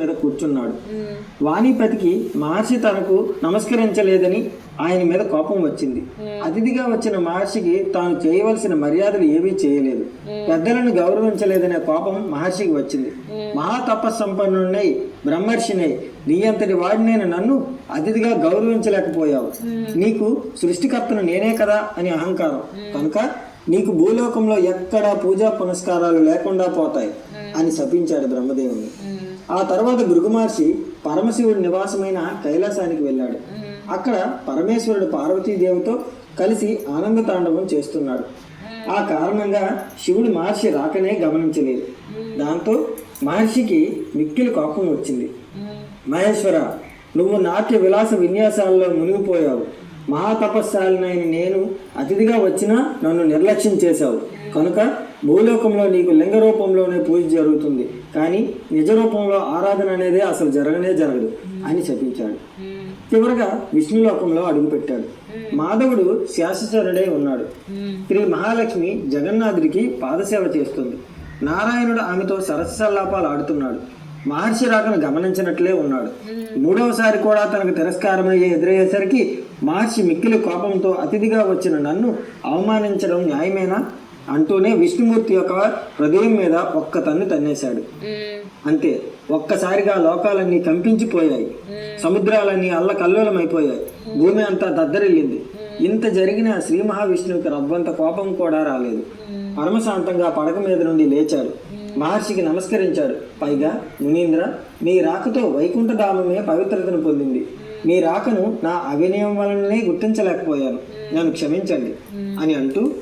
మీద కూర్చున్నాడు. వాణిపతికి మహర్షి తనకు నమస్కరించలేదని ఆయన మీద కోపం వచ్చింది. అతిథిగా వచ్చిన మహర్షికి తాను చేయవలసిన మర్యాదలు ఏవీ చేయలేదు. పెద్దలను గౌరవించలేదనే కోపం మహర్షికి వచ్చింది. మహా తపస్సంపన్నుడై బ్రహ్మర్షినై నీ అంతటి వాడినైన నన్ను అతిథిగా గౌరవించలేకపోయావు. నీకు సృష్టికర్తను నేనే కదా అని అహంకారం. కనుక నీకు భూలోకంలో ఎక్కడా పూజా పునస్కారాలు లేకుండా పోతాయి. అని శపించాడు బ్రహ్మదేవుని ఆ తర్వాత భృగుమహర్షి పరమశివుడి నివాసమైన కైలాసానికి వెళ్ళాడు. అక్కడ పరమేశ్వరుడు పార్వతీదేవితో కలిసి ఆనంద తాండవం చేస్తున్నాడు. ఆ కారణంగా శివుడు మహర్షి రాకనే గమనించలేదు. దాంతో మహర్షికి మిక్కిలి కోపం వచ్చింది. మహేశ్వర నువ్వు నాట్య విలాస విన్యాసాల్లో మునిగిపోయావు. మహాతపస్శాలినైన నేను అతిథిగా వచ్చినా నన్ను నిర్లక్ష్యం చేశావు. కనుక భూలోకంలో నీకు లింగ రూపంలోనే పూజ జరుగుతుంది. కానీ నిజ రూపంలో ఆరాధన అనేది అసలు జరగనే జరగదు అని శపించాడు చివరగా విష్ణులోకంలో అడుగుపెట్టాడు. మాధవుడు శాశ్వతరుడై ఉన్నాడు. శ్రీ మహాలక్ష్మి జగన్నాథుడికి పాదసేవ చేస్తుంది. నారాయణుడు ఆమెతో సరస్సల్లాపాలు ఆడుతున్నాడు. మహర్షి రాకను గమనించినట్లే ఉన్నాడు. మూడవసారి కూడా తనకు తిరస్కారమయ్యే ఎదురయ్యేసరికి మహర్షి మిక్కిలి కోపంతో అతిథిగా వచ్చిన నన్ను అవమానించడం న్యాయమేనా? అంటూనే విష్ణుమూర్తి యొక్క హృదయం మీద ఒక్క తన్ను తన్నేశాడు. అంతే ఒక్కసారిగా లోకాలన్నీ కంపించిపోయాయి. సముద్రాలన్నీ అల్లకల్లోలమైపోయాయి. భూమి అంతా దద్దరిల్లింది. ఇంత జరిగిన శ్రీ మహావిష్ణువుకి రవ్వంత కోపం కూడా రాలేదు. పరమశాంతంగా పడక మీద నుండి లేచాడు. మహర్షికి నమస్కరించాడు. పైగా మునీంద్ర మీ రాకతో వైకుంఠధామమే పవిత్రతను పొందింది. మీ రాకను నా అవినయం వలననే గుర్తించలేకపోయాను. నన్ను క్షమించండి అని అంటూ